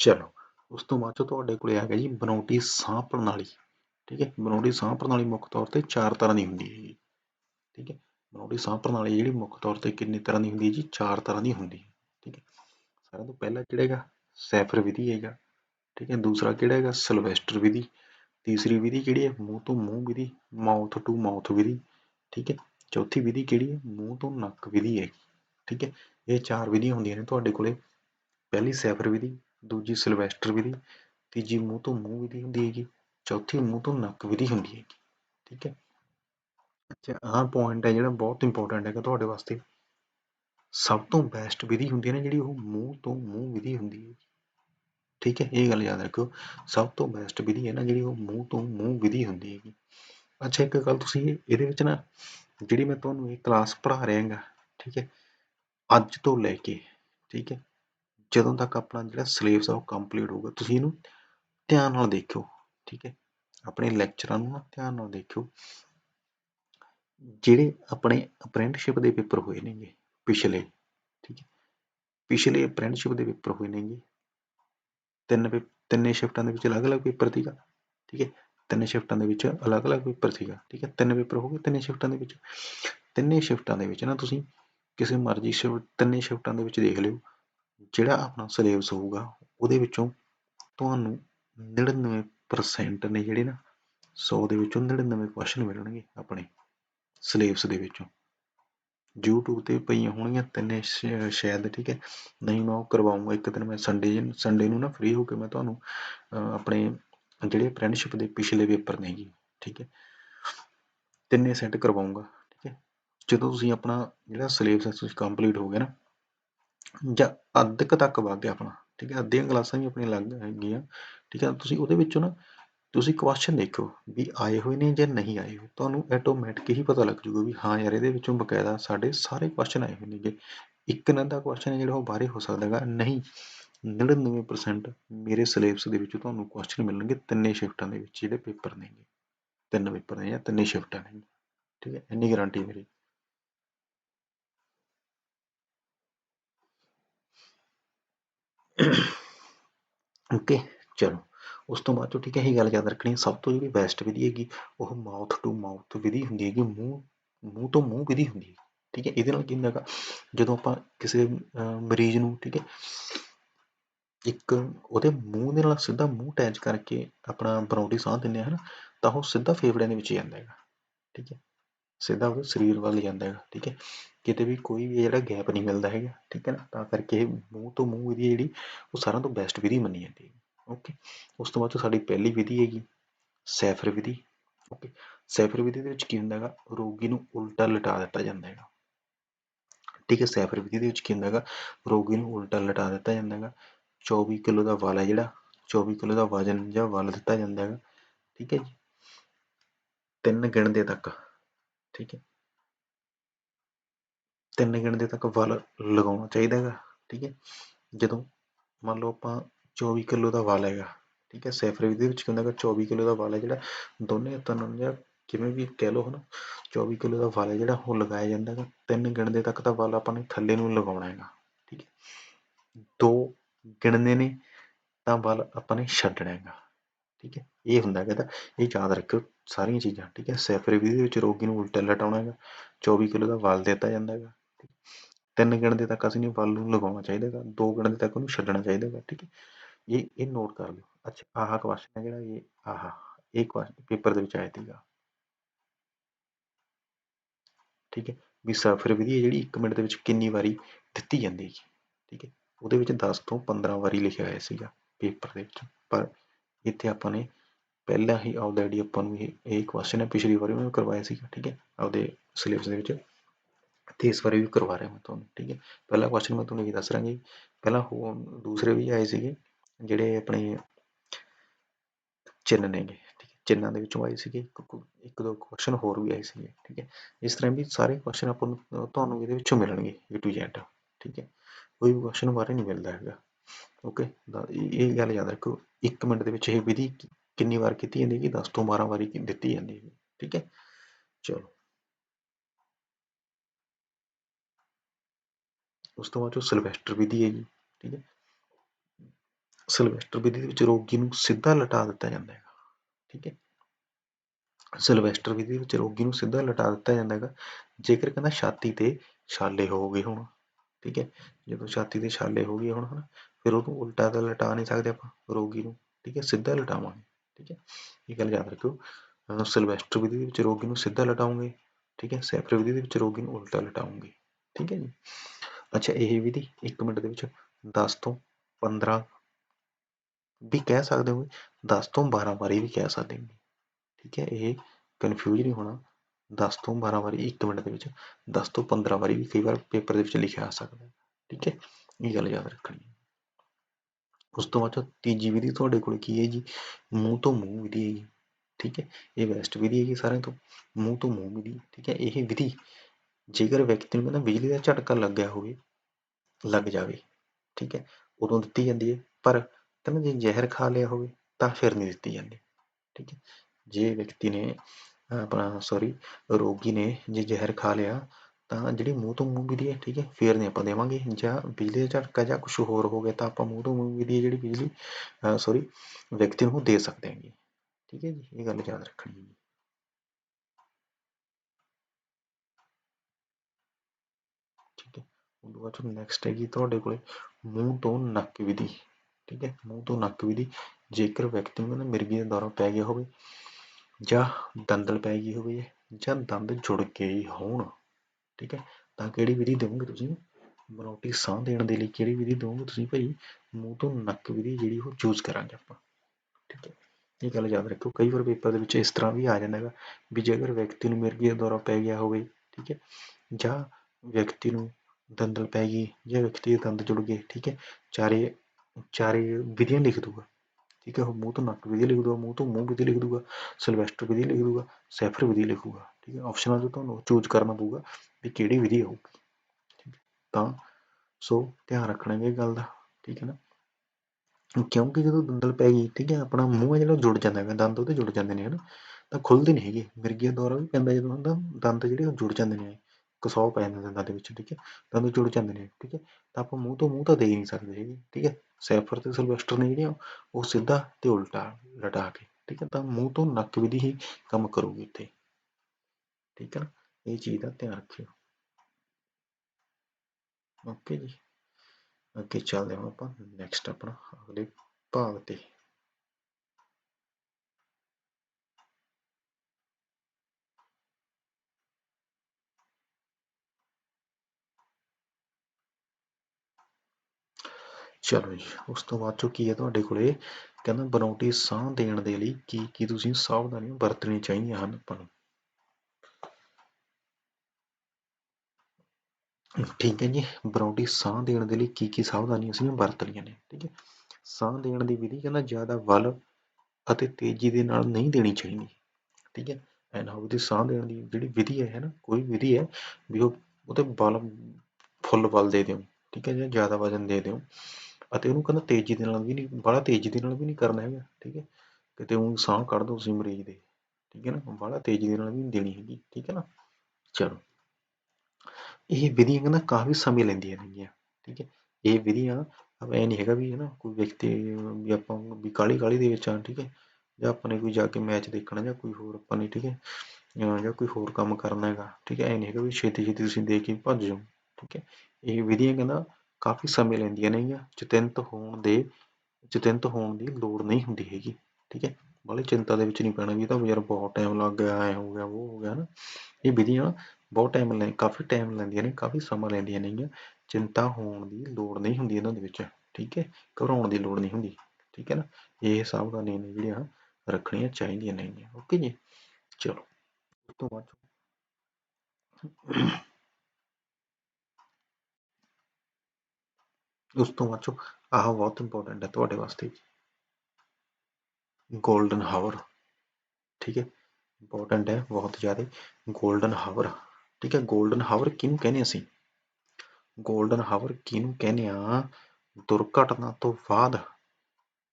ਚਲੋ, ਉਸ ਤੋਂ ਬਾਅਦ 'ਚੋਂ ਤੁਹਾਡੇ ਕੋਲੇ ਆ ਗਿਆ ਜੀ ਬਨੌਟੀ ਸਾਹ ਪ੍ਰਣਾਲੀ, ਠੀਕ ਹੈ? ਬਨੌਟੀ ਸਾਹ ਪ੍ਰਣਾਲੀ ਮੁੱਖ ਤੌਰ 'ਤੇ ਚਾਰ ਤਰ੍ਹਾਂ ਦੀ ਹੁੰਦੀ ਹੈ ਜੀ, ਠੀਕ ਹੈ? ਬਨੌਟੀ ਸਾਹ ਪ੍ਰਣਾਲੀ ਜਿਹੜੀ ਮੁੱਖ ਤੌਰ 'ਤੇ ਕਿੰਨੇ ਤਰ੍ਹਾਂ ਦੀ ਹੁੰਦੀ ਹੈ ਜੀ? ਚਾਰ ਤਰ੍ਹਾਂ ਦੀ ਹੁੰਦੀ ਹੈ, ਠੀਕ ਹੈ? ਸਾਰਿਆਂ ਤੋਂ ਪਹਿਲਾ ਕਿਹੜਾ ਹੈਗਾ? ਸੈਫਰ ਵਿਧੀ ਹੈਗਾ, ਠੀਕ ਹੈ? ਦੂਸਰਾ ਕਿਹੜਾ ਹੈਗਾ? ਸਿਲਵੈਸਟਰ ਵਿਧੀ, ਤੀਸਰੀ ਵਿਧੀ ਕਿਹੜੀ ਹੈ? ਮੂੰਹ ਤੋਂ ਮੂੰਹ ਵਿਧੀ ਮਾਊਥ ਟੂ ਮਾਊਥ ਵਿਧੀ, ਠੀਕ ਹੈ? ਚੌਥੀ ਵਿਧੀ ਕਿਹੜੀ ਹੈ? ਮੂੰਹ ਤੋਂ ਨੱਕ ਵਿਧੀ ਹੈ ਠੀਕ ਹੈ? ਇਹ ਚਾਰ ਵਿਧੀਆਂ ਹੁੰਦੀਆਂ ਨੇ ਤੁਹਾਡੇ ਕੋਲੇ, ਪਹਿਲੀ ਸੈਫਰ ਵਿਧੀ ਦੂਜੀ ਸਿਲਵੈਸਟਰ ਵਿਧੀ ਤੀਜੀ ਮੂੰਹ ਤੋਂ ਮੂੰਹ ਵਿਧੀ ਹੁੰਦੀ ਹੈਗੀ, ਚੌਥੀ ਮੂੰਹ ਤੋਂ ਨੱਕ ਵਿਧੀ ਹੁੰਦੀ ਹੈਗੀ, ਠੀਕ ਹੈ? ਅੱਛਾ, ਆਹ ਪੁਆਇੰਟ ਹੈ ਜਿਹੜਾ ਬਹੁਤ ਇੰਪੋਰਟੈਂਟ ਹੈਗਾ ਤੁਹਾਡੇ ਵਾਸਤੇ। ਸਭ ਤੋਂ ਬੈਸਟ ਵਿਧੀ ਹੁੰਦੀ ਹੈ ਨਾ ਜਿਹੜੀ ਉਹ ਮੂੰਹ ਤੋਂ ਮੂੰਹ ਵਿਧੀ ਹੁੰਦੀ ਹੈ ਠੀਕ ਹੈ? ਇਹ ਗੱਲ ਯਾਦ ਰੱਖਿਓ, ਸਭ ਤੋਂ ਬੈਸਟ ਵਿਧੀ ਹੈ ਨਾ ਜਿਹੜੀ ਉਹ ਮੂੰਹ ਤੋਂ ਮੂੰਹ ਵਿਧੀ ਹੁੰਦੀ ਹੈਗੀ। ਅੱਛਾ, ਇੱਕ ਗੱਲ ਤੁਸੀਂ ਇਹਦੇ ਵਿੱਚ ਨਾ, ਜਿਹੜੀ ਮੈਂ ਤੁਹਾਨੂੰ ਇਹ ਕਲਾਸ ਪੜ੍ਹਾ ਰਿਹਾ ਹੈਗਾ ਠੀਕ ਹੈ? ਅੱਜ ਤੋਂ ਲੈ ਕੇ, ਠੀਕ ਹੈ? ਜਦੋਂ ਤੱਕ ਆਪਣਾ ਜਿਹੜਾ ਸਿਲੇਬਸ ਆ ਉਹ ਕੰਪਲੀਟ ਹੋਊਗਾ, ਤੁਸੀਂ ਇਹਨੂੰ ਧਿਆਨ ਨਾਲ ਦੇਖਿਓ, ਠੀਕ ਹੈ? ਆਪਣੇ ਲੈਕਚਰਾਂ ਨੂੰ ਨਾ ਧਿਆਨ ਨਾਲ ਦੇਖਿਓ। ਜਿਹੜੇ ਆਪਣੇ ਅਪ੍ਰੈਂਟਿਸਸ਼ਿਪ ਦੇ ਪੇਪਰ ਹੋਏ ਨੇਗੇ ਪਿਛਲੇ, ਠੀਕ ਹੈ? ਪਿਛਲੇ ਅਪ੍ਰੈਂਟਿਸਸ਼ਿਪ ਦੇ ਪੇਪਰ ਹੋਏ ਨੇਗੇ। ਤਿੰਨ ਪੇ, ਤਿੰਨੇ ਸ਼ਿਫਟਾਂ ਦੇ ਵਿੱਚ ਅਲੱਗ-ਅਲੱਗ ਪੇਪਰ ਸੀਗਾ, ਠੀਕ ਹੈ? ਤਿੰਨ ਸ਼ਿਫਟਾਂ ਦੇ ਵਿੱਚ ਅਲੱਗ-ਅਲੱਗ ਪੇਪਰ ਸੀਗਾ, ਠੀਕ ਹੈ? ਤਿੰਨ ਪੇਪਰ ਹੋ ਗਏ ਤਿੰਨੇ ਸ਼ਿਫਟਾਂ ਦੇ ਵਿੱਚ। ਤਿੰਨੇ ਸ਼ਿਫਟਾਂ ਦੇ ਵਿੱਚ ਨਾ ਤੁਸੀਂ ਕਿਸੇ ਮਰਜ਼ੀ ਸ਼ਿਫਟ ਤਿੰਨੇ ਸ਼ਿਫਟਾਂ ਦੇ ਵਿੱਚ ਦੇਖ ਲਿਓ। ਜਿਹੜਾ ਆਪਣਾ ਸਿਲੇਬਸ ਹੋਊਗਾ, ਉਹਦੇ ਵਿੱਚੋਂ ਤੁਹਾਨੂੰ 99% ਨੇ ਜਿਹੜੇ ਨਾ 100 ਦੇ ਵਿੱਚੋਂ 99 ਕੁਐਸਚਨ ਮਿਲਣਗੇ ਆਪਣੇ ਸਿਲੇਬਸ ਦੇ ਵਿੱਚੋਂ। YouTube ਤੇ ਪਈਆਂ ਹੋਣਗੀਆਂ ਤਿੰਨੇ ਸ਼ਾਇਦ, ਠੀਕ ਹੈ। ਨਹੀਂ, ਮੈਂ ਉਹ ਕਰਵਾਉਂਗਾ ਇੱਕ ਦਿਨ, ਮੈਂ ਸੰਡੇ ਸੰਡੇ ਨੂੰ ਨਾ ਫ੍ਰੀ ਹੋ ਕੇ ਮੈਂ ਤੁਹਾਨੂੰ ਆਪਣੇ ਜਿਹੜੇ ਅਪ੍ਰੈਂਟਿਸਸ਼ਿਪ ਦੇ ਪਿਛਲੇ ਪੇਪਰ ਨੇਗੇ ਠੀਕ ਹੈ। ਤਿੰਨੇ ਸੈੱਟ ਕਰਵਾਉਂਗਾ, ਠੀਕ ਹੈ। ਜਦੋਂ ਤੁਸੀਂ ਆਪਣਾ ਜਿਹੜਾ ਸਿਲੇਬਸ ਤੁਸੀਂ ਕੰਪਲੀਟ ਹੋ ਗਿਆ ਨਾ ਜਾਂ ਅੱਧ ਕੁ ਤੱਕ ਵਗ ਗਿਆ ਆਪਣਾ, ਠੀਕ ਹੈ, ਅੱਧੀਆਂ ਕਲਾਸਾਂ ਵੀ ਆਪਣੀਆਂ ਲੱਗ ਹੈਗੀਆਂ ਠੀਕ ਹੈ, ਤੁਸੀਂ ਉਹਦੇ ਵਿੱਚੋਂ ਨਾ ਤੁਸੀਂ ਕੁਐਸਚਨ ਦੇਖੋ ਵੀ ਆਏ ਹੋਏ ਨੇ ਜਾਂ ਨਹੀਂ ਆਏ ਹੋਏ, ਤੁਹਾਨੂੰ ਆਟੋਮੈਟਿਕ ਹੀ ਪਤਾ ਲੱਗ ਜੂਗਾ ਵੀ ਹਾਂ ਯਾਰ ਇਹਦੇ ਵਿੱਚੋਂ ਬਕਾਇਦਾ ਸਾਡੇ ਸਾਰੇ ਕੁਐਸਚਨ ਆਏ ਹੋਏ ਨੇਗੇ ਇੱਕ ਨਾ ਦਾ ਕੁਐਸਚਨ ਹੈ ਜਿਹੜਾ ਉਹ ਬਾਹਰੇ ਹੋ ਸਕਦਾ ਹੈਗਾ, ਨਹੀਂ 99% ਮੇਰੇ ਸਿਲੇਬਸ ਦੇ ਵਿੱਚ ਤੁਹਾਨੂੰ ਕੁਐਸਚਨ ਮਿਲਣਗੇ ਤਿੰਨੇ ਸ਼ਿਫਟਾਂ ਦੇ ਵਿੱਚ, ਜਿਹੜੇ ਪੇਪਰ ਨੇਗੇ, ਤਿੰਨ ਪੇਪਰ ਨੇ ਜਾਂ ਤਿੰਨੇ ਸ਼ਿਫਟਾਂ ਨੇ ਠੀਕ ਹੈ, ਇੰਨੀ ਗਾਰੰਟੀ ਮੇਰੀ। ਓਕੇ ਚਲੋ, ਉਸ ਤੋਂ ਬਾਅਦ ਚੋਂ ਠੀਕ ਹੈ ਇਹ ਗੱਲ ਯਾਦ ਰੱਖਣੀ ਸਭ ਤੋਂ ਜਿਹੜੀ ਬੈਸਟ ਵਿਧੀ ਹੈਗੀ, ਉਹ ਮਾਊਥ ਟੂ ਮਾਊਥ ਵਿਧੀ ਹੁੰਦੀ ਹੈਗੀ, ਮੂੰਹ ਮੂੰਹ ਤੋਂ ਮੂੰਹ ਵਿਧੀ ਹੁੰਦੀ ਹੈ ਠੀਕ ਹੈ, ਇਹਦੇ ਨਾਲ ਕੀ ਹੁੰਦਾ ਹੈਗਾ, ਜਦੋਂ ਆਪਾਂ ਕਿਸੇ ਮਰੀਜ਼ ਨੂੰ, ਠੀਕ ਹੈ, ਇੱਕ ਉਹਦੇ ਮੂੰਹ ਦੇ ਨਾਲ ਸਿੱਧਾ ਮੂੰਹ ਅਟੈਚ ਕਰਕੇ ਆਪਣਾ ਬਰੌਡੀ ਸਾਹ ਦਿੰਦੇ ਹਾਂ ਨਾ, ਤਾਂ ਉਹ ਸਿੱਧਾ ਫੇਫੜਿਆਂ ਦੇ ਵਿੱਚ ਜਾਂਦਾ ਹੈਗਾ, ਠੀਕ ਹੈ ਸਿੱਧਾ ਸਰੀਰ ਵੱਲ ਜਾਂਦਾ ਹੈਗਾ, ਠੀਕ ਹੈ। ਕਿਤੇ ਵੀ ਕੋਈ ਵੀ ਜਿਹੜਾ ਗੈਪ ਨਹੀਂ ਮਿਲਦਾ ਹੈਗਾ, ਠੀਕ ਹੈ ਨਾ, ਤਾਂ ਕਰਕੇ ਮੂੰਹ ਤੋਂ ਮੂੰਹ ਵਿਧੀ ਜਿਹੜੀ ਉਹ ਸਾਰਿਆਂ ਤੋਂ ਬੈਸਟ ਵਿਧੀ ਮੰਨੀ ਜਾਂਦੀ ਹੈ। ਓਕੇ ਉਸ ਤੋਂ ਬਾਅਦ ਸਾਡੀ ਪਹਿਲੀ ਵਿਧੀ ਹੈਗੀ, ਸੈਫਰ ਵਿਧੀ। ਓਕੇ ਸੈਫਰ ਵਿਧੀ ਦੇ ਵਿੱਚ ਕੀ ਹੁੰਦਾ ਹੈਗਾ, ਰੋਗੀ ਨੂੰ ਉਲਟਾ ਲਟਾ ਦਿੱਤਾ ਜਾਂਦਾ ਹੈਗਾ। ਠੀਕ ਹੈ, ਸੈਫਰ ਵਿਧੀ ਦੇ ਵਿੱਚ ਕੀ ਹੁੰਦਾ ਹੈਗਾ, ਰੋਗੀ ਨੂੰ ਉਲਟਾ ਲਟਾ ਦਿੱਤਾ ਜਾਂਦਾ ਹੈਗਾ। 24 ਕਿਲੋ ਦਾ ਵਾਲ ਹੈ ਜਿਹੜਾ 24 ਕਿਲੋ ਦਾ ਵਜਨ ਜਾਂ ਵੱਲ ਦਿੱਤਾ ਜਾਂਦਾ ਹੈਗਾ। ਠੀਕ ਹੈ ਜੀ। ਤਿੰਨ ਗਿਣਦੇ ਤੱਕ। ਠੀਕ ਹੈ। ਤਿੰਨ ਗਿਣਦੇ ਤੱਕ ਵੱਲ ਲਗਾਉਣਾ ਚਾਹੀਦਾ ਹੈਗਾ, ਠੀਕ ਹੈ। ਜਦੋਂ ਮੰਨ ਲਓ ਆਪਾਂ 24 ਕਿਲੋ ਦਾ ਵਾਲ ਹੈਗਾ, ਠੀਕ ਹੈ। ਸੈਫਰੇ ਵਿਧੀ ਵਿੱਚ ਕੀ ਹੈਗਾ 24 ਕਿਲੋ ਦਾ ਵਾਲ ਹੈ ਜਿਹੜਾ ਦੋਨੇ ਹੱਥਾਂ ਨਾਲ ਜਾਂ ਕਿਵੇਂ ਵੀ ਕਹਿ ਲਓ ਹਨਾ 24 ਕਿਲੋ ਦਾ ਵਾਲ ਹੈ ਜਿਹੜਾ ਉਹ ਲਗਾਇਆ ਜਾਂਦਾ ਹੈਗਾ। ਤਿੰਨ ਗਿਣਦੇ ਤੱਕ ਤਾਂ ਵਾਲ ਆਪਾਂ ਨੇ ਥੱਲੇ ਨੂੰ ਲਗਾਉਣਾ ਹੈਗਾ, ਠੀਕ ਹੈ। ਦੋ ਗਿਣਨੇ ਨੇ ਤਾਂ ਵੱਲ ਆਪਾਂ ਨੇ ਛੱਡਣਾ ਹੈਗਾ। ਠੀਕ ਹੈ, ਇਹ ਹੁੰਦਾ ਹੈਗਾ ਇਹ ਯਾਦ ਰੱਖਿਓ ਸਾਰੀਆਂ ਚੀਜ਼ਾਂ, ਠੀਕ ਹੈ ਸੈਫਰ ਵਿਧੀ ਵਿੱਚ ਰੋਗੀ ਨੂੰ ਉਲਟਾ ਲਟਾਉਣਾ ਹੈਗਾ 24 ਕਿਲੋ ਦਾ ਵਾਲ ਦਿੱਤਾ ਜਾਂਦਾ ਹੈਗਾ ਤਿੰਨ ਗਿਣਦੇ ਤੱਕ ਅਸੀਂ ਨੇ ਵੱਲ ਨੂੰ ਲਗਾਉਣਾ ਚਾਹੀਦਾ ਹੈਗਾ, ਦੋ ਗਿਣਦੇ ਤੱਕ ਉਹਨੂੰ ਛੱਡਣਾ ਚਾਹੀਦਾ ਹੈਗਾ, ਠੀਕ ਹੈ, ਇਹ ਇਹ ਨੋਟ ਕਰ ਲਿਓ, ਅੱਛਾ, ਆਹ ਕੁਐਸਚਨ ਹੈ ਜਿਹੜਾ ਇਹ, ਆਹ, ਇਹ ਕੁਐਸਚਨ ਪੇਪਰ ਦੇ ਵਿੱਚ ਆਇਆ ਸੀਗਾ, ਠੀਕ ਹੈ, ਵੀ ਸਫਰ ਵਿਧੀ ਹੈ ਜਿਹੜੀ 1 ਮਿੰਟ ਦੇ ਵਿੱਚ ਕਿੰਨੀ ਵਾਰੀ ਦਿੱਤੀ ਜਾਂਦੀ ਹੈ ਠੀਕ ਹੈ, ਉਹਦੇ ਵਿੱਚ 10 ਤੋਂ 15 ਵਾਰੀ ਲਿਖਿਆ ਹੋਇਆ ਸੀਗਾ ਪੇਪਰ ਦੇ ਵਿੱਚ, ਪਰ ਇੱਥੇ ਆਪਾਂ ਨੇ ਪਹਿਲਾਂ ਹੀ ਆਪਦਾ ਆਈਡੀ ਆਪਾਂ ਨੂੰ ਇਹ ਇਹ ਕੁਐਸਚਨ ਹੈ, ਪਿਛਲੀ ਵਾਰੀ ਮੈਂ ਕਰਵਾਇਆ ਸੀਗਾ, ਠੀਕ ਹੈ, ਆਪਦੇ ਸਿਲੇਬਸ ਦੇ ਵਿੱਚ ਤੇ ਇਸ ਵਾਰੀ ਵੀ ਕਰਵਾ ਰਿਹਾ ਮੈਂ ਤੁਹਾਨੂੰ, ਠੀਕ ਹੈ। ਪਹਿਲਾ ਕੁਐਸਚਨ ਮੈਂ ਤੁਹਾਨੂੰ ਇਹ ਦੱਸ ਰਾਂਗੀ ਪਹਿਲਾਂ ਹੋ ਦੂਸਰੇ ਵੀ ਆਏ ਸੀਗੇ, ਜਿਹੜੇ ਆਪਣੇ ਚਿੰਨ ਨੇਗੇ, ਠੀਕ ਹੈ ਚਿੰਨਾਂ ਦੇ ਵਿੱਚੋਂ ਆਏ ਸੀਗੇ, ਇੱਕ ਦੋ ਕੁਐਸਚਨ ਹੋਰ ਵੀ ਆਏ ਸੀਗੇ, ਠੀਕ ਹੈ। ਇਸ ਤਰ੍ਹਾਂ ਵੀ ਸਾਰੇ ਕੁਐਸਚਨ ਆਪਾਂ ਨੂੰ ਤੁਹਾਨੂੰ ਇਹਦੇ ਵਿੱਚੋਂ ਮਿਲਣਗੇ, A to Z, ਠੀਕ ਹੈ। ਕੋਈ ਵੀ ਕੁਐਸਚਨ ਬਾਰੇ ਨਹੀਂ ਮਿਲਦਾ ਹੈਗਾ। ਓਕੇ ਇਹ ਗੱਲ ਯਾਦ ਰੱਖੋ 1 ਮਿੰਟ ਦੇ ਵਿੱਚ ਇਹ ਵਿਧੀ ਕਿੰਨੀ ਵਾਰ ਕੀਤੀ ਜਾਂਦੀ ਹੈ 10 ਤੋਂ 12 ਵਾਰੀ ਦਿੱਤੀ ਜਾਂਦੀ ਹੈ ਠੀਕ ਹੈ? ਚਲੋ। ਉਸ ਤੋਂ ਬਾਅਦ ਜੋ ਸਿਲਵੈਸਟਰ ਵਿਧੀ ਹੈ ਜੀ ਠੀਕ ਹੈ? ਸਿਲਵੈਸਟਰ ਵਿਧੀ ਦੇ ਵਿੱਚ ਰੋਗੀ ਨੂੰ ਸਿੱਧਾ ਲਟਾ ਦਿੱਤਾ ਜਾਂਦਾ ਹੈ ਠੀਕ ਹੈ? ਸਿਲਵੈਸਟਰ ਵਿਧੀ ਵਿੱਚ ਰੋਗੀ ਨੂੰ ਸਿੱਧਾ ਲਟਾ ਦਿੱਤਾ ਜਾਂਦਾ ਹੈਗਾ, ਜੇਕਰ ਕਹਿੰਦਾ ਛਾਤੀ ਤੇ ਛਾਲੇ ਹੋ ਗਏ ਹੋਣ ਠੀਕ ਹੈ? ਜਦੋਂ ਛਾਤੀ ਤੇ ਛਾਲੇ ਹੋ ਗਏ ਹੋਣ ਹਨਾ, ਫਿਰ ਉਹਨੂੰ ਉਲਟਾ ਤਾਂ ਲਟਾ ਨਹੀਂ ਸਕਦੇ ਆਪਾਂ ਰੋਗੀ ਨੂੰ, ਠੀਕ ਹੈ? ਸਿੱਧਾ ਲਟਾਵਾਂਗੇ, ਠੀਕ ਹੈ? ਇਹ ਗੱਲ ਯਾਦ ਰੱਖਿਓ ਸਿਲਵੈਸਟਰ ਵਿਧੀ ਦੇ ਵਿੱਚ ਰੋਗੀ ਨੂੰ ਸਿੱਧਾ ਲਟਾਉਂਗੇ, ਠੀਕ ਹੈ? ਸੈਫਰ ਵਿਧੀ ਦੇ ਵਿੱਚ ਰੋਗੀ ਨੂੰ ਉਲਟਾ ਲਟਾਉਂਗੇ, ਠੀਕ ਹੈ ਜੀ? ਅੱਛਾ, ਇਹ ਵਿਧੀ 1 ਮਿੰਟ ਦੇ ਵਿੱਚ 10 ਤੋਂ 15 ਵੀ ਕਹਿ ਸਕਦੇ ਹੋ 10 ਤੋਂ 12 ਵਾਰੀ ਵੀ ਕਹਿ ਸਕਦੇ ਹੋ ਠੀਕ ਹੈ? ਇਹ ਕਨਫਿਊਜ਼ ਨਹੀਂ ਹੋਣਾ। 10 ਤੋਂ 12 ਵਾਰੀ, ਇੱਕ ਮਿੰਟ ਦੇ ਵਿੱਚ 10 ਤੋਂ 15 ਵਾਰੀ ਵੀ ਕਈ ਵਾਰ ਪੇਪਰ ਦੇ ਵਿੱਚ ਲਿਖਿਆ ਆ ਸਕਦਾ ਠੀਕ ਹੈ? ਇਹ ਗੱਲ ਯਾਦ ਰੱਖਣੀ ਹੈ। ਉਸ ਤੋਂ ਬਾਅਦ ਤੀਜੀ ਵਿਧੀ ਤੁਹਾਡੇ ਕੋਲ ਕੀ ਹੈ ਜੀ? ਮੂੰਹ ਤੋਂ ਮੂੰਹ ਵਿਧੀ ਹੈ ਜੀ, ਠੀਕ ਹੈ? ਇਹ ਬੈਸਟ ਵਿਧੀ ਹੈ ਜੀ ਸਾਰਿਆਂ ਤੋਂ, ਮੂੰਹ ਤੋਂ ਮੂੰਹ ਵਿਧੀ, ਠੀਕ ਹੈ? ਇਹ ਵਿਧੀ ਜੇਕਰ ਵਿਅਕਤੀ ਨੂੰ ਕਹਿੰਦਾ ਬਿਜਲੀ ਦਾ ਝਟਕਾ ਲੱਗਿਆ ਹੋਵੇ, ਲੱਗ ਜਾਵੇ, ਠੀਕ ਹੈ? ਉਦੋਂ ਦਿੱਤੀ ਜਾਂਦੀ ਹੈ, ਪਰ ਕਹਿੰਦਾ ਜੇ ਜ਼ਹਿਰ ਖਾ ਲਿਆ ਹੋਵੇ ਤਾਂ ਫਿਰ ਨਹੀਂ ਦਿੱਤੀ ਜਾਂਦੀ, ਠੀਕ ਹੈ? ਜੇ ਵਿਅਕਤੀ ਨੇ ਆਪਣਾ ਸੌਰੀ ਰੋਗੀ ਨੇ ਜੇ ਜ਼ਹਿਰ ਖਾ ਲਿਆ, ਤਾਂ ਜਿਹੜੀ ਮੂੰਹ ਤੋਂ ਮੂੰਹ ਵਿਧੀ ਹੈ, ਠੀਕ ਹੈ, ਫੇਰ ਨਹੀਂ ਆਪਾਂ ਦੇਵਾਂਗੇ, ਜਾਂ ਬਿਜਲੀ ਦਾ ਝਟਕਾ ਜਾਂ ਕੁਝ ਹੋਰ ਹੋ ਗਿਆ ਤਾਂ ਆਪਾਂ ਮੂੰਹ ਤੋਂ ਮੂੰਹ ਵਿਧੀ ਜਿਹੜੀ ਬਿਜਲੀ ਸੌਰੀ ਵਿਅਕਤੀ ਨੂੰ ਦੇ ਸਕਦੇ ਹਾਂਗੇ। ਠੀਕ ਹੈ ਜੀ, ਇਹ ਗੱਲ ਯਾਦ ਰੱਖਣੀ ਹੈ ਠੀਕ ਹੈ ਉਦੋਂ ਬਾਅਦ ਨੈਕਸਟ ਹੈਗੀ ਤੁਹਾਡੇ ਕੋਲੇ ਮੂੰਹ ਤੋਂ ਨੱਕ ਵਿਧੀ। ਠੀਕ ਹੈ, ਮੂੰਹ ਤੋਂ ਨੱਕ ਵਿਧੀ, ਜੇਕਰ ਵਿਅਕਤੀ ਨੂੰ ਮਿਰਗੀ ਦਾ ਦੌਰਾ ਪੈ ਗਿਆ ਹੋਵੇ ਜਾਂ ਦੰਦਲ ਪੈ ਗਈ ਹੋਵੇ ਜਾਂ ਦੰਦ ਜੁੜ ਗਏ ਹੋਣ, ਠੀਕ ਹੈ? ਤਾਂ ਕਿਹੜੀ ਵਿਧੀ ਦੇਵੋਗੇ ਤੁਸੀਂ? ਬਰੌਟੀ ਸਾਹ ਦੇਣ ਦੇ ਲਈ ਕਿਹੜੀ ਵਿਧੀ ਦੇਵੋਗੇ ਤੁਸੀਂ ਭਾਈ? ਮੂੰਹ ਤੋਂ ਨੱਕ ਵਿਧੀ ਜਿਹੜੀ ਉਹ ਯੂਜ ਕਰਾਂਗੇ ਆਪਾਂ, ਠੀਕ ਹੈ? ਇਹ ਗੱਲ ਯਾਦ ਰੱਖੋ ਕਈ ਵਾਰ ਪੇਪਰ ਦੇ ਵਿੱਚ ਇਸ ਤਰ੍ਹਾਂ ਵੀ ਆ ਜਾਂਦਾ ਹੈਗਾ ਵੀ ਜੇਕਰ ਵਿਅਕਤੀ ਨੂੰ ਮਿਰਗੀ ਦਾ ਦੌਰਾ ਪੈ ਗਿਆ ਹੋਵੇ, ਠੀਕ ਹੈ? ਜਾਂ ਵਿਅਕਤੀ ਨੂੰ ਦੰਦਲ ਪੈ ਗਈ ਜਾਂ ਵਿਅਕਤੀ ਦੇ ਦੰਦ ਜੁੜ ਗਏ, ਠੀਕ ਹੈ? ਚਾਰੇ ਚਾਰੇ ਵਿਧੀਆਂ ਲਿਖ ਦੂਗਾ ਠੀਕ ਹੈ, ਉਹ ਮੂੰਹ ਤੋਂ ਨੱਕ ਵਿਧੀ ਲਿਖ ਦੂਗਾ ਮੂੰਹ ਤੋਂ ਮੂੰਹ ਵਿਧੀ ਲਿਖ ਦੂਗਾ ਸਿਲਵੈਸਟਰ ਵਿਧੀ ਲਿਖ ਦੂਗਾ ਸੈਫਰ ਵਿਧੀ ਲਿਖੂਗਾ ਠੀਕ ਹੈ ਆਪਸ਼ਨਾਂ ਤੋਂ ਤੁਹਾਨੂੰ ਚੂਜ਼ ਕਰਨਾ ਪਊਗਾ ਵੀ ਕਿਹੜੀ ਵਿਧੀ ਆਊਗੀ ਠੀਕ ਤਾਂ ਸੋ ਧਿਆਨ ਰੱਖਣਾ ਇਹ ਗੱਲ ਦਾ, ਠੀਕ ਹੈ ਨਾ। ਕਿਉਂਕਿ ਜਦੋਂ ਦੰਦਲ ਪੈ ਗਈ, ਠੀਕ ਹੈ, ਆਪਣਾ ਮੂੰਹ ਹੈ ਜਿਹੜਾ ਜੁੜ ਜਾਂਦਾ ਹੈ ਦੰਦ ਉਹਦੇ ਜੁੜ ਜਾਂਦੇ ਨੇ ਹਨਾ ਤਾਂ ਖੁੱਲਦੇ ਨਹੀਂ ਹੈਗੇ, ਮਿਰਗੀਆਂ ਦੌਰਾ ਵੀ ਪੈਂਦਾ ਜਦੋਂ ਹੁੰਦਾ ਦੰਦ ਜਿਹੜੇ ਉਹ ਜੁੜ ਜਾਂਦੇ ਨੇ। ਕਸੌ ਪੈ ਜਾਂਦਾ ਦੰਦਾਂ ਦੇ ਵਿੱਚ ਠੀਕ ਹੈ ਦੰਦ ਜੁੜ ਜਾਂਦੇ ਨੇ ਠੀਕ ਹੈ ਤਾਂ ਆਪਾਂ ਮੂੰਹ ਤੋਂ ਮੂੰਹ ਤਾਂ ਦੇ ਹੀ ਨਹੀਂ ਸਕਦੇ ਹੈਗੇ ਠੀਕ ਹੈ ਸੈਫਰ ਤੇ ਸਿਲਵੈਸਟਰ ਨੇ ਜਿਹੜੀਆਂ ਉਹ ਸਿੱਧਾ ਤੇ ਉਲਟਾ ਲਟਾ ਕੇ ਠੀਕ ਹੈ ਤਾਂ ਮੂੰਹ ਤੋਂ ਨੱਕ ਵਿਧੀ ਹੀ ਕੰਮ ਕਰੂਗੀ ਇੱਥੇ ਠੀਕ ਹੈ ਨਾ ਇਹ ਚੀਜ਼ ਦਾ ਧਿਆਨ ਰੱਖਿਓ ਓਕੇ ਜੀ ਅੱਗੇ ਚੱਲਦੇ ਹਾਂ ਆਪਾਂ ਨੈਕਸਟ ਆਪਣਾ ਅਗਲੇ ਭਾਗ ਤੇ ਚਲੋ ਜੀ, ਉਸ ਤੋਂ ਬਾਅਦ ਚੋਂ ਕੀ ਹੈ ਤੁਹਾਡੇ ਕੋਲੇ? ਕਹਿੰਦਾ ਬਨੌਟੀ ਸਾਹ ਦੇਣ ਦੇ ਲਈ ਕੀ ਕੀ ਤੁਸੀਂ ਸਾਵਧਾਨੀਆਂ ਵਰਤਣੀਆਂ ਚਾਹੀਦੀਆਂ ਹਨ ਆਪਾਂ ਨੂੰ? ਠੀਕ ਹੈ ਜੀ ਬਰੌਡੀ ਸਾਹ ਦੇਣ ਦੇ ਲਈ ਕੀ ਕੀ ਸਾਵਧਾਨੀਆਂ ਅਸੀਂ ਵਰਤਣੀਆਂ ਨੇ, ਠੀਕ ਹੈ? ਸਾਹ ਦੇਣ ਦੀ ਵਿਧੀ ਕਹਿੰਦਾ ਜ਼ਿਆਦਾ ਵੱਲ ਅਤੇ ਤੇਜ਼ੀ ਦੇ ਨਾਲ ਨਹੀਂ ਦੇਣੀ ਚਾਹੀਦੀ, ਠੀਕ ਹੈ? ਐਨ ਦੀ ਸਾਹ ਦੇਣ ਦੀ ਜਿਹੜੀ ਵਿਧੀ ਹੈ ਨਾ, ਕੋਈ ਵਿਧੀ ਹੈ ਵੀ ਉਹ ਉਹਦੇ ਬਲ ਫੁੱਲ ਬਲ ਦੇ ਦਿਓ, ਠੀਕ ਹੈ? ਜਾਂ ਜ਼ਿਆਦਾ ਵਜ਼ਨ ਦੇ ਦਿਓ। ਅਤੇ ਉਹਨੂੰ ਕਹਿੰਦਾ ਤੇਜ਼ੀ ਦੇ ਨਾਲ ਵੀ ਨਹੀਂ ਬੜਾ ਤੇਜ਼ੀ ਦੇ ਨਾਲ ਵੀ ਨਹੀਂ ਕਰਨਾ ਹੈਗਾ, ਠੀਕ ਹੈ। ਕਿਤੇ ਉਹ ਸਾਹ ਕੱਢ ਦੋ ਤੁਸੀਂ ਮਰੀਜ਼ ਦੇ, ਠੀਕ ਹੈ ਨਾ ਬੜਾ ਤੇਜ਼ੀ ਦੇ ਨਾਲ ਵੀ ਨਹੀਂ ਦੇਣੀ ਹੈਗੀ, ਠੀਕ ਹੈ ਨਾ। ਚਲੋ। ਇਹ ਵਿਧੀਆਂ ਕਹਿੰਦਾ ਕਾਫੀ ਸਮੇਂ ਲੈਂਦੀਆਂ ਨੇਗੀਆਂ, ਠੀਕ ਹੈ। ਇਹ ਵਿਧੀਆਂ ਇਹ ਨਹੀਂ ਹੈਗਾ ਵੀ ਹੈ ਨਾ ਕੋਈ ਵਿਅਕਤੀ ਵੀ ਆਪਾਂ ਵੀ ਕਾਹਲੀ ਕਾਹਲੀ ਦੇ ਵਿੱਚ ਆ, ਠੀਕ ਹੈ। ਜਾਂ ਆਪਾਂ ਨੇ ਕੋਈ ਜਾ ਕੇ ਮੈਚ ਦੇਖਣਾ ਜਾਂ ਕੋਈ ਹੋਰ ਆਪਾਂ ਨੇ, ਠੀਕ ਹੈ ਜਾਂ ਕੋਈ ਹੋਰ ਕੰਮ ਕਰਨਾ ਹੈਗਾ, ਠੀਕ ਹੈ। ਇਹ ਨਹੀਂ ਹੈਗਾ ਵੀ ਛੇਤੀ ਛੇਤੀ ਤੁਸੀਂ ਦੇਖ ਕੇ ਭੱਜ ਜਾਓ, ਠੀਕ ਹੈ। ਇਹ ਵਿਧੀਆਂ ਕਹਿੰਦਾ ਕਾਫੀ ਸਮੇਂ ਲੈਂਦੀਆਂ ਨੇਗੀਆਂ ਚਿੰਤਤ ਹੋਣ ਦੇ, ਚਿੰਤਤ ਹੋਣ ਦੀ ਲੋੜ ਨਹੀਂ ਹੁੰਦੀ ਹੈਗੀ, ਠੀਕ ਹੈ? ਬਾਹਲੀ ਚਿੰਤਾ ਦੇ ਵਿੱਚ ਨਹੀਂ ਪੈਣਾ ਵੀ ਇਹ ਤਾਂ ਯਾਰ ਬਹੁਤ ਟਾਈਮ ਲੱਗ ਗਿਆ, ਐ ਹੋ ਗਿਆ, ਉਹ ਹੋ ਗਿਆ ਨਾ। ਇਹ ਵਿਧੀਆਂ ਬਹੁਤ ਟਾਈਮ ਲੈ, ਕਾਫੀ ਟਾਈਮ ਲੈਂਦੀਆਂ ਨੇ, ਕਾਫੀ ਸਮਾਂ ਲੈਂਦੀਆਂ ਨੇਗੀਆਂ ਚਿੰਤਾ ਹੋਣ ਦੀ ਲੋੜ ਨਹੀਂ ਹੁੰਦੀ ਇਹਨਾਂ ਦੇ ਵਿੱਚ, ਠੀਕ ਹੈ? ਘਬਰਾਉਣ ਦੀ ਲੋੜ ਨਹੀਂ ਹੁੰਦੀ, ਠੀਕ ਹੈ ਨਾ? ਇਹ ਸਾਵਧਾਨੀਆਂ ਨੇ ਜਿਹੜੀਆਂ ਰੱਖਣੀਆਂ ਚਾਹੀਦੀਆਂ ਨੇਗੀਆਂ ਓਕੇ ਜੀ? ਚਲੋ, ਉਸ ਤੋਂ ਬਾਅਦ ਉਸ ਤੋਂ ਬਾਅਦ ਆਹ ਬਹੁਤ ਇੰਪੋਰਟੈਂਟ ਹੈ ਤੁਹਾਡੇ ਵਾਸਤੇ ਗੋਲਡਨ ਹਾਵਰ ਠੀਕ ਹੈ ਇੰਪੋਰਟੈਂਟ ਹੈ ਬਹੁਤ ਜ਼ਿਆਦਾ। ਗੋਲਡਨ ਹਾਵਰ ਠੀਕ ਹੈ ਗੋਲਡਨ ਹਾਵਰ ਕਿਹਨੂੰ ਕਹਿੰਦੇ ਅਸੀਂ? ਗੋਲਡਨ ਹਾਵਰ ਕਿਹਨੂੰ ਕਹਿੰਦੇ ਆ ਦੁਰਘਟਨਾ ਤੋਂ ਬਾਅਦ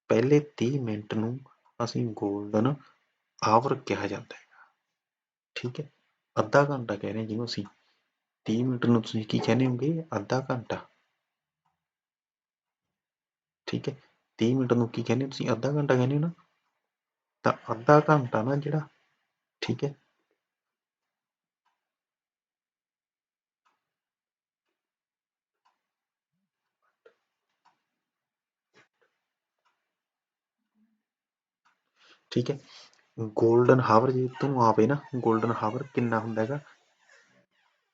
ਪਹਿਲੇ 30 ਮਿੰਟ ਨੂੰ ਅਸੀਂ ਗੋਲਡਨ ਆਵਰ ਕਿਹਾ ਜਾਂਦਾ ਹੈ ਠੀਕ ਹੈ, ਅੱਧਾ ਘੰਟਾ ਕਹਿ ਰਹੇ ਜਿਹਨੂੰ ਅਸੀਂ। 30 ਮਿੰਟ ਨੂੰ ਤੁਸੀਂ ਕੀ ਕਹਿੰਦੇ ਹੋਗੇ ਅੱਧਾ ਘੰਟਾ। ਠੀਕ ਹੈ 30 ਮਿੰਟ ਨੂੰ ਕੀ ਕਹਿੰਦੇ ਹੋ ਤੁਸੀਂ? ਅੱਧਾ ਘੰਟਾ ਕਹਿੰਦੇ ਹੋ ਨਾ? ਤਾਂ ਅੱਧਾ ਘੰਟਾ ਨਾ ਜਿਹੜਾ, ਠੀਕ ਹੈ। ਠੀਕ ਹੈ ਗੋਲਡਨ ਹਾਵਰ ਜੇ ਤੁਹਾਨੂੰ ਆਵੇ ਨਾ ਗੋਲਡਨ ਹਾਵਰ ਕਿੰਨਾ ਹੁੰਦਾ ਹੈਗਾ?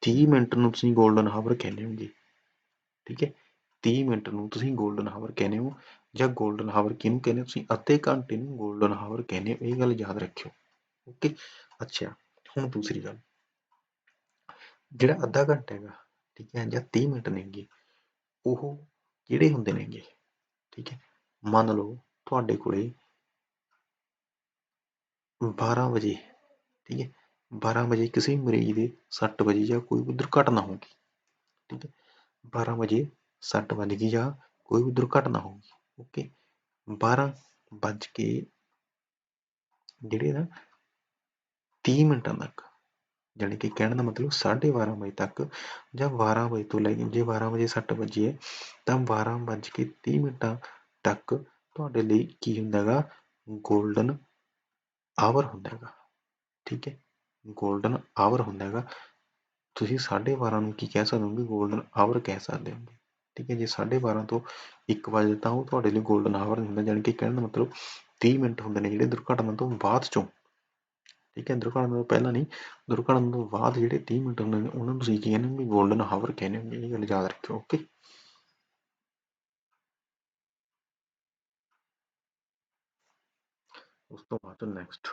30 ਮਿੰਟ ਨੂੰ ਤੁਸੀਂ ਗੋਲਡਨ ਹਾਵਰ ਕਹਿੰਦੇ ਹੋਗੇ, ਠੀਕ ਹੈ। 30 ਮਿੰਟ ਨੂੰ ਤੁਸੀਂ ਗੋਲਡਨ ਹਾਵਰ ਕਹਿੰਦੇ ਹੋ ਜਾਂ ਗੋਲਡਨ ਹਾਵਰ ਕਿਹਨੂੰ ਕਹਿੰਦੇ ਹੋ? ਤੁਸੀਂ ਅੱਧੇ ਘੰਟੇ ਨੂੰ ਗੋਲਡਨ ਹਾਵਰ ਕਹਿੰਦੇ ਹੋ। ਇਹ ਗੱਲ ਯਾਦ ਰੱਖਿਓ। ਓਕੇ ਅੱਛਾ, ਹੁਣ ਦੂਸਰੀ ਗੱਲ। ਜਿਹੜਾ ਅੱਧਾ ਘੰਟਾ ਹੈਗਾ, ਠੀਕ ਹੈ, ਜਾਂ 30 ਮਿੰਟ ਨੇਗੇ, ਉਹ ਕਿਹੜੇ ਹੁੰਦੇ ਨੇਗੇ? ਠੀਕ ਹੈ? ਮੰਨ ਲਓ ਤੁਹਾਡੇ ਕੋਲੇ 12 ਵਜੇ, ਠੀਕ ਹੈ? 12 ਵਜੇ ਕਿਸੇ ਮਰੀਜ਼ ਦੇ ਸੱਟ ਵਜੇ ਜਾਂ ਕੋਈ ਵੀ ਦੁਰਘਟਨਾ ਹੋ ਗਈ, ਠੀਕ ਹੈ? 12 ਵਜੇ ਸੱਟ ਵੱਜ ਗਈ ਜਾਂ ਕੋਈ ਵੀ ਦੁਰਘਟਨਾ ਹੋ ਗਈ ਓਕੇ 12 ਵੱਜ ਕੇ ਜਿਹੜੇ ਨਾ 30 ਮਿੰਟਾਂ ਤੱਕ, ਜਾਣੀ ਕਿ ਕਹਿਣ ਦਾ ਮਤਲਬ 12:30 ਵਜੇ ਤੱਕ ਜਾਂ 12 ਵਜੇ ਤੋਂ ਲੈ ਕੇ, ਜੇ 12 ਵਜੇ ਸੱਟ ਵੱਜੀ ਹੈ, ਤਾਂ 12 ਵੱਜ ਕੇ 30 ਮਿੰਟਾਂ ਤੱਕ ਤੁਹਾਡੇ ਲਈ ਕੀ ਹੁੰਦਾ ਹੈਗਾ? ਗੋਲਡਨ ਆਵਰ ਹੁੰਦਾ ਹੈਗਾ, ਠੀਕ ਹੈ? ਗੋਲਡਨ ਆਵਰ ਹੁੰਦਾ ਹੈਗਾ। ਤੁਸੀਂ 12:30 ਨੂੰ ਕੀ ਕਹਿ ਸਕਦੇ ਹੋ? ਕਿ ਗੋਲਡਨ ਆਵਰ ਕਹਿ ਸਕਦੇ ਹੋ। ਠੀਕ ਹੈ ਜੇ 12:30 ਤੋਂ 1 ਵਜੇ ਤਾਂ ਉਹ ਤੁਹਾਡੇ ਲਈ ਗੋਲਡਨ ਆਵਰ ਨਹੀਂ ਹੁੰਦਾ, ਜਾਣੀ ਕਿ ਕਹਿਣ ਦਾ ਮਤਲਬ 30 ਮਿੰਟ ਹੁੰਦੇ ਨੇ ਜਿਹੜੇ ਦੁਰਘਟਨਾ ਤੋਂ ਬਾਅਦ ਚੋਂ। ਠੀਕ ਹੈ, ਦੁਰਘਟਨਾ ਤੋਂ ਪਹਿਲਾਂ ਨਹੀਂ, ਦੁਰਘਟਨਾ ਤੋਂ ਬਾਅਦ ਜਿਹੜੇ 30 ਮਿੰਟ ਹੁੰਦੇ ਨੇ, ਉਹਨਾਂ ਨੂੰ ਤੁਸੀਂ ਕੀ ਕਹਿੰਦੇ ਹੋ ਵੀ ਗੋਲਡਨ ਆਵਰ ਕਹਿੰਦੇ ਹੋ ਇਹ ਗੱਲ ਯਾਦ ਰੱਖਿਓ ਓਕੇ ਉਸ ਤੋਂ ਬਾਅਦ ਨੈਕਸਟ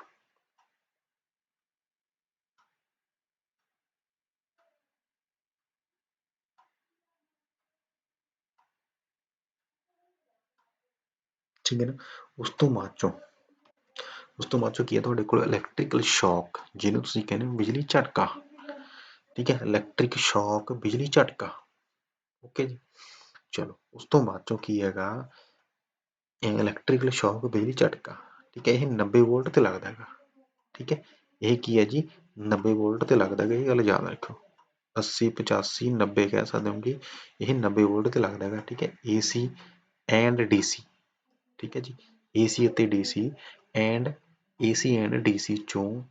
ਠੀਕ ਹੈ ਨਾ, ਉਸ ਤੋਂ ਬਾਅਦ ਚੋਂ, ਉਸ ਤੋਂ ਬਾਅਦ ਚੋਂ ਕੀ ਹੈ ਤੁਹਾਡੇ ਕੋਲ ਇਲੈਕਟ੍ਰੀਕਲ ਸ਼ੌਕ ਜਿਹਨੂੰ ਤੁਸੀਂ ਕਹਿੰਦੇ ਹੋ ਬਿਜਲੀ ਝਟਕਾ, ਠੀਕ ਹੈ ਇਲੈਕਟ੍ਰਿਕ ਸ਼ੌਕ ਬਿਜਲੀ ਝਟਕਾ ਓਕੇ ਜੀ? ਚਲੋ, ਉਸ ਤੋਂ ਬਾਅਦ ਚੋਂ ਕੀ ਹੈਗਾ? ਇਲੈਕਟ੍ਰਿਕਲ ਸ਼ੌਕ ਬਿਜਲੀ ਝਟਕਾ, ਠੀਕ ਹੈ, ਇਹ 90 ਵੋਲਟ ਤੇ ਲੱਗਦਾ ਹੈਗਾ, ਠੀਕ ਹੈ, ਇਹ ਕੀ ਹੈ ਜੀ? 90 ਵੋਲਟ ਤੇ ਲੱਗਦਾ ਹੈਗਾ, ਇਹ ਗੱਲ ਯਾਦ ਰੱਖੋ 80 85 90 ਕਹਿ ਸਕਦੇ ਹੋ ਕਿ ਇਹ 90 ਵੋਲਟ ਤੇ ਲੱਗਦਾ ਹੈਗਾ, ਠੀਕ ਹੈ AC ਐਂਡ DC ਠੀਕ ਹੈ ਜੀ। AC ਅਤੇ DC and AC and DC ਚੋਂ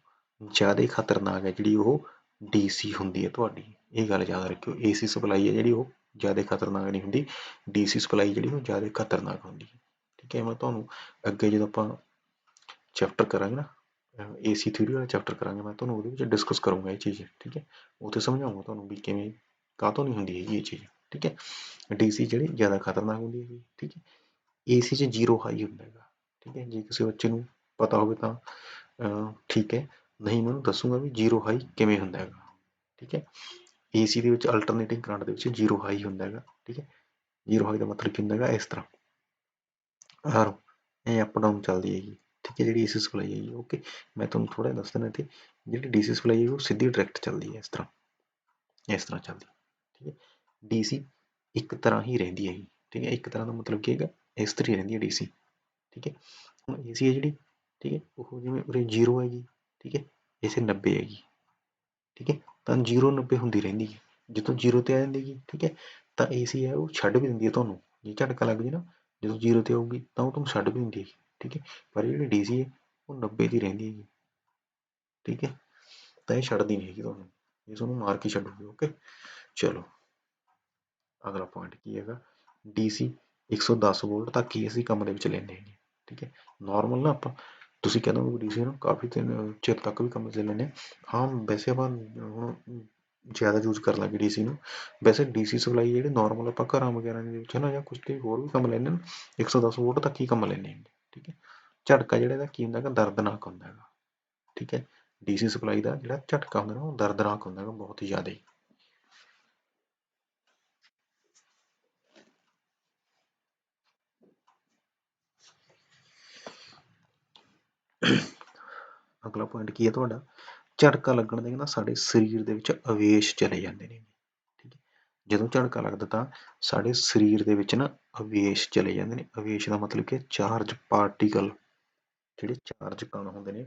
ਜ਼ਿਆਦਾ ਖਤਰਨਾਕ ਹੈ ਜਿਹੜੀ ਉਹ DC ਹੁੰਦੀ ਹੈ ਤੁਹਾਡੀ। ਇਹ ਗੱਲ ਯਾਦ ਰੱਖਿਓ AC ਸਪਲਾਈ ਹੈ ਜਿਹੜੀ ਉਹ ਜ਼ਿਆਦਾ ਖਤਰਨਾਕ ਨਹੀਂ ਹੁੰਦੀ। DC ਸਪਲਾਈ ਜਿਹੜੀ ਉਹ ਜ਼ਿਆਦਾ ਖਤਰਨਾਕ ਹੁੰਦੀ ਹੈ। ਠੀਕ ਹੈ, ਮੈਂ ਤੁਹਾਨੂੰ ਅੱਗੇ ਜਦੋਂ ਆਪਾਂ ਚੈਪਟਰ ਕਰਾਂਗੇ ਨਾ ਏਸੀ ਥਿਊਰੀ ਵਾਲਾ ਚੈਪਟਰ ਕਰਾਂਗੇ, ਮੈਂ ਤੁਹਾਨੂੰ ਉਹਦੇ ਵਿੱਚ ਡਿਸਕਸ ਕਰੂੰਗਾ ਇਹ ਚੀਜ਼, ਠੀਕ ਹੈ। ਉੱਥੇ ਸਮਝਾਉਂਗਾ ਤੁਹਾਨੂੰ ਵੀ ਕਿਵੇਂ ਕਾਹ ਤੋਂ ਨਹੀਂ ਹੁੰਦੀ ਹੈਗੀ ਇਹ ਚੀਜ਼, ਠੀਕ ਹੈ। ਡੀਸੀ ਜਿਹੜੀ ਜ਼ਿਆਦਾ ਖਤਰਨਾਕ ਹੁੰਦੀ ਹੈ ਠੀਕ ਹੈ। ਏਸੀ 'ਚ ਜ਼ੀਰੋ ਹਾਈ ਹੁੰਦਾ ਹੈਗਾ, ਠੀਕ ਹੈ, ਜੇ ਕਿਸੇ ਬੱਚੇ ਨੂੰ ਪਤਾ ਹੋਵੇ ਤਾਂ ਠੀਕ ਹੈ, ਨਹੀਂ ਮੈਨੂੰ ਦੱਸੂਗਾ ਵੀ ਜ਼ੀਰੋ ਹਾਈ ਕਿਵੇਂ ਹੁੰਦਾ ਹੈਗਾ, ਠੀਕ ਹੈ ਏਸੀ ਦੇ ਵਿੱਚ ਅਲਟਰਨੇਟਿੰਗ ਕਰੰਟ ਦੇ ਵਿੱਚ ਜ਼ੀਰੋ ਹਾਈ ਹੁੰਦਾ ਹੈਗਾ, ਠੀਕ ਹੈ ਜ਼ੀਰੋ ਹਾਈ ਦਾ ਮਤਲਬ ਕੀ ਹੁੰਦਾ ਹੈਗਾ, ਇਸ ਤਰ੍ਹਾਂ ਆਰ ਇਹ ਅਪ ਡਾਊਨ ਚੱਲਦੀ ਹੈਗੀ, ਠੀਕ ਹੈ, ਜਿਹੜੀ ਏਸੀ ਸਪਲਾਈ ਹੈਗੀ ਓਕੇ ਮੈਂ ਤੁਹਾਨੂੰ ਥੋੜਾ ਦੱਸ ਦਿੰਦਾ ਇੱਥੇ, ਜਿਹੜੀ ਡੀਸੀ ਸਪਲਾਈ ਹੈ ਉਹ ਸਿੱਧੀ ਡਾਇਰੈਕਟ ਚੱਲਦੀ ਹੈ, ਇਸ ਤਰ੍ਹਾਂ ਇਸ ਤਰ੍ਹਾਂ ਚੱਲਦੀ, ਠੀਕ ਹੈ ਡੀਸੀ ਇੱਕ ਤਰ੍ਹਾਂ ਹੀ ਰਹਿੰਦੀ ਹੈਗੀ, ਠੀਕ ਹੈ, ਇੱਕ ਤਰ੍ਹਾਂ ਦਾ ਮਤਲਬ ਕੀ ਹੈਗਾ ਇਸ ਤਰੀ ਰਹਿੰਦੀ ਹੈ ਡੀਸੀ, ਠੀਕ ਹੈ? ਹੁਣ ਏਸੀ ਹੈ ਜਿਹੜੀ, ਠੀਕ ਹੈ? ਉਹ ਜਿਵੇਂ ਉਰੇ 0 ਹੈਗੀ, ਠੀਕ ਹੈ? ਇਸੇ 90 ਹੈਗੀ, ਠੀਕ ਹੈ? ਤਾਂ 0 90 ਹੁੰਦੀ ਰਹਿੰਦੀ ਹੈ। ਜਦੋਂ 0 ਤੇ ਆ ਜਾਂਦੀਗੀ ਠੀਕ ਹੈ? ਤਾਂ ਏਸੀ ਹੈ, ਉਹ ਛੱਡ ਵੀ ਦਿੰਦੀ ਹੈ ਤੁਹਾਨੂੰ। ਜੇ ਝਟਕਾ ਲੱਗ ਜੇ ਨਾ, ਜਦੋਂ 0 ਤੇ ਆਊਗੀ, ਤਾਂ ਉਹ ਤੁਹਾਨੂੰ ਛੱਡ ਵੀ ਦਿੰਦੀ ਹੈ ਠੀਕ ਹੈ? ਪਰ ਜਿਹੜੀ ਡੀਸੀ ਹੈ, ਉਹ 90 ਦੀ ਰਹਿੰਦੀ ਹੈਗੀ, ਠੀਕ ਹੈ? ਤਾਂ ਇਹ ਛੱਡਦੀ ਨਹੀਂ ਹੈਗੀ ਤੁਹਾਨੂੰ। ਇਹ ਤੁਹਾਨੂੰ ਮਾਰ ਕੇ ਛੱਡੂਗੀ ਓਕੇ ਚਲੋ, ਅਗਲਾ ਪੁਆਇੰਟ ਕੀ ਹੈਗਾ? ਡੀਸੀ 110 ਵੋਲਟ ਤੱਕ ਹੀ ਅਸੀਂ ਕੰਮ ਦੇ ਵਿੱਚ ਲੈਂਦੇ ਹਾਂ, ਠੀਕ ਹੈ। ਨਾਰਮਲ ਨਾ ਆਪਾਂ, ਤੁਸੀਂ ਕਹਿੰਦੇ ਹੋ ਡੀਸੀ ਨੂੰ ਕਾਫੀ ਦਿਨ, ਚਿਰ ਤੱਕ ਵੀ ਕੰਮ 'ਚ ਲੈਂਦੇ ਹਾਂ। ਵੈਸੇ ਆਪਾਂ ਹੁਣ ਜ਼ਿਆਦਾ ਯੂਜ਼ ਕਰਨ ਲੱਗੇ ਡੀਸੀ ਨੂੰ। ਵੈਸੇ ਡੀਸੀ ਸਪਲਾਈ ਜਿਹੜੇ ਨਾਰਮਲ ਆਪਾਂ ਘਰਾਂ ਵਗੈਰਾ ਦੇ ਵਿੱਚ ਨਾ ਜਾਂ ਕੁਝ ਤੇ ਹੋਰ ਵੀ ਕੰਮ ਲੈਂਦੇ ਨੇ 110 ਵੋਲਟ ਤੱਕ ਹੀ ਕੰਮ ਲੈਂਦੇ ਹੈਗੇ, ਠੀਕ ਹੈ। ਝਟਕਾ ਜਿਹੜਾ ਇਹਦਾ ਕੀ ਹੁੰਦਾ ਹੈਗਾ, ਦਰਦਨਾਕ ਹੁੰਦਾ ਹੈਗਾ, ਠੀਕ ਹੈ। ਡੀਸੀ ਸਪਲਾਈ ਦਾ ਜਿਹੜਾ ਝਟਕਾ ਹੁੰਦਾ ਨਾ, ਉਹ ਦਰਦਨਾਕ ਹੁੰਦਾ ਹੈਗਾ, ਬਹੁਤ ਹੀ। ਜ਼ਿਆਦਾ ਅਗਲਾ ਪੁਆਇੰਟ ਕੀ ਹੈ ਤੁਹਾਡਾ? ਝਟਕਾ ਲੱਗਣ ਦੇ ਕਹਿੰਦਾ ਸਾਡੇ ਸਰੀਰ ਦੇ ਵਿੱਚ ਅਵੇਸ਼ ਚਲੇ ਜਾਂਦੇ ਨੇ। ਠੀਕ ਹੈ? ਜਦੋਂ ਝਟਕਾ ਲੱਗਦਾ ਤਾਂ ਸਾਡੇ ਸਰੀਰ ਦੇ ਵਿੱਚ ਨਾ ਅਵੇਸ਼ ਚਲੇ ਜਾਂਦੇ ਨੇ। ਅਵੇਸ਼ ਦਾ ਮਤਲਬ ਕਿ ਚਾਰਜ ਪਾਰਟੀਕਲ ਜਿਹੜੇ ਚਾਰਜ ਕਣ ਹੁੰਦੇ ਨੇ